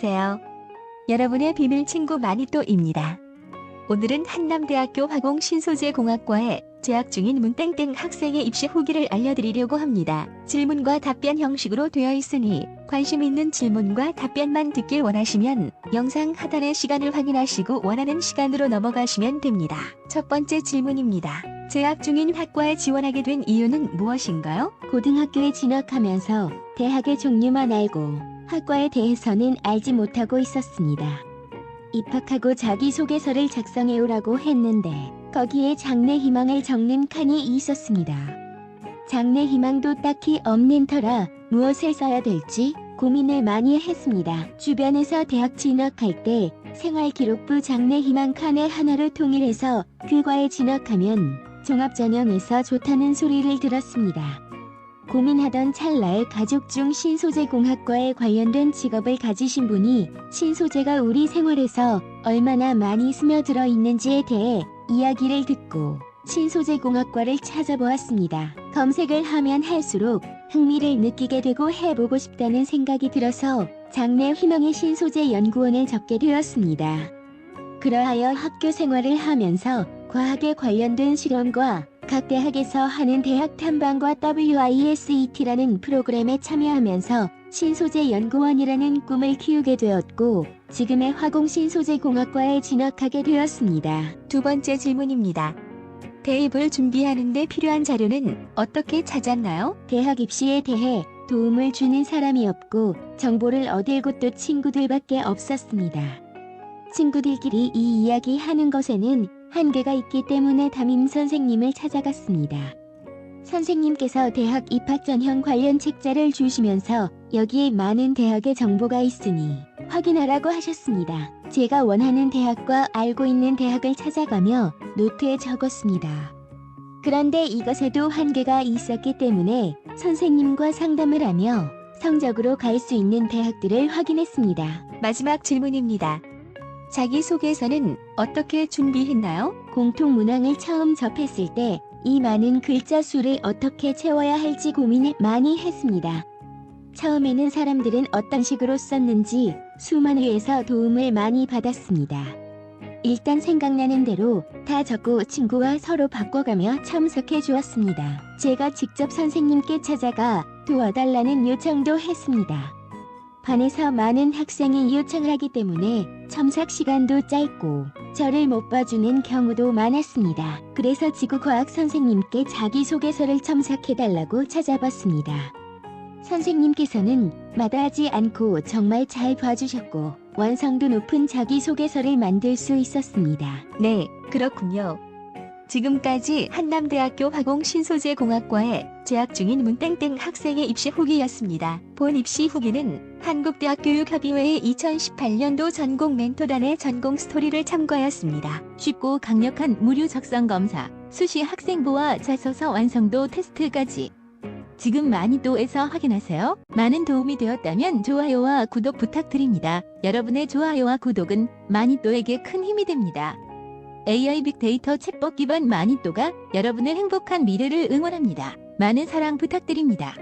안녕하세요. 여러분의 비밀 친구 마니또입니다. 오늘은 한남대학교 화공 신소재공학과에 재학 중인 문땡땡 학생의 입시 후기를 알려드리려고 합니다. 질문과 답변 형식으로 되어 있으니 관심 있는 질문과 답변만 듣길 원하시면 영상 하단의 시간을 확인하시고 원하는 시간으로 넘어가시면 됩니다. 첫 번째 질문입니다. 재학 중인 학과에 지원하게 된 이유는 무엇인가요? 고등학교에 진학하면서 대학의 종류만 알고 학과에 대해서는 알지 못하고 있었습니다. 입학하고 자기소개서를 작성해오라고 했는데 거기에 장래 희망을 적는 칸이 있었습니다. 장래 희망도 딱히 없는 터라 무엇을 써야 될지 고민을 많이 했습니다. 주변에서 대학 진학할 때 생활기록부 장래 희망 칸에 하나로 통일해서 그 과에 진학하면 종합전형에서 좋다는 소리를 들었습니다. 고민하던 찰나에 가족 중 신소재공학과에 관련된 직업을 가지신 분이 신소재가 우리 생활에서 얼마나 많이 스며들어 있는지에 대해 이야기를 듣고 신소재공학과를 찾아보았습니다. 검색을 하면 할수록 흥미를 느끼게 되고 해보고 싶다는 생각이 들어서 장래 희망의 신소재 연구원을 적게 되었습니다. 그러하여 학교 생활을 하면서 과학에 관련된 실험과 각 대학에서 하는 대학 탐방과 WISET라는 프로그램에 참여하면서 신소재 연구원이라는 꿈을 키우게 되었고 지금의 화공신소재공학과에 진학하게 되었습니다. 두 번째 질문입니다. 대입을 준비하는데 필요한 자료는 어떻게 찾았나요? 대학 입시에 대해 도움을 주는 사람이 없고 정보를 얻을 곳도 친구들밖에 없었습니다. 친구들끼리 이 이야기 하는 것에는 한계가 있기 때문에 담임 선생님을 찾아갔습니다. 선생님께서 대학 입학 전형 관련 책자를 주시면서 여기에 많은 대학의 정보가 있으니 확인하라고 하셨습니다. 제가 원하는 대학과 알고 있는 대학을 찾아가며 노트에 적었습니다. 그런데 이것에도 한계가 있었기 때문에 선생님과 상담을 하며 성적으로 갈 수 있는 대학들을 확인했습니다. 마지막 질문입니다. 자기소개서는 어떻게 준비했나요? 공통 문항을 처음 접했을 때 이 많은 글자 수를 어떻게 채워야 할지 고민을 많이 했습니다. 처음에는 사람들은 어떤 식으로 썼는지 수만 회에서 도움을 많이 받았습니다. 일단 생각나는 대로 다 적고 친구와 서로 바꿔가며 참석해 주었습니다. 제가 직접 선생님께 찾아가 도와달라는 요청도 했습니다. 반에서 많은 학생이 요청을 하기 때문에 첨삭 시간도 짧고 저를 못 봐주는 경우도 많았습니다. 그래서 지구과학 선생님께 자기소개서를 첨삭해달라고 찾아봤습니다. 선생님께서는 마다하지 않고 정말 잘 봐주셨고 완성도 높은 자기소개서를 만들 수 있었습니다. 네, 그렇군요. 지금까지 한남대학교 화공신소재공학과에 재학 중인 문땡땡 학생의 입시 후기였습니다. 본 입시 후기는 한국대학교육협의회의 2018년도 전공 멘토단의 전공 스토리를 참고하였습니다. 쉽고 강력한 무료 적성 검사, 수시 학생부와 자소서 완성도 테스트까지 지금 마니또에서 확인하세요. 많은 도움이 되었다면 좋아요와 구독 부탁드립니다. 여러분의 좋아요와 구독은 마니또에게 큰 힘이 됩니다. AI 빅데이터 챗봇 기반 마니또가 여러분의 행복한 미래를 응원합니다. 많은 사랑 부탁드립니다.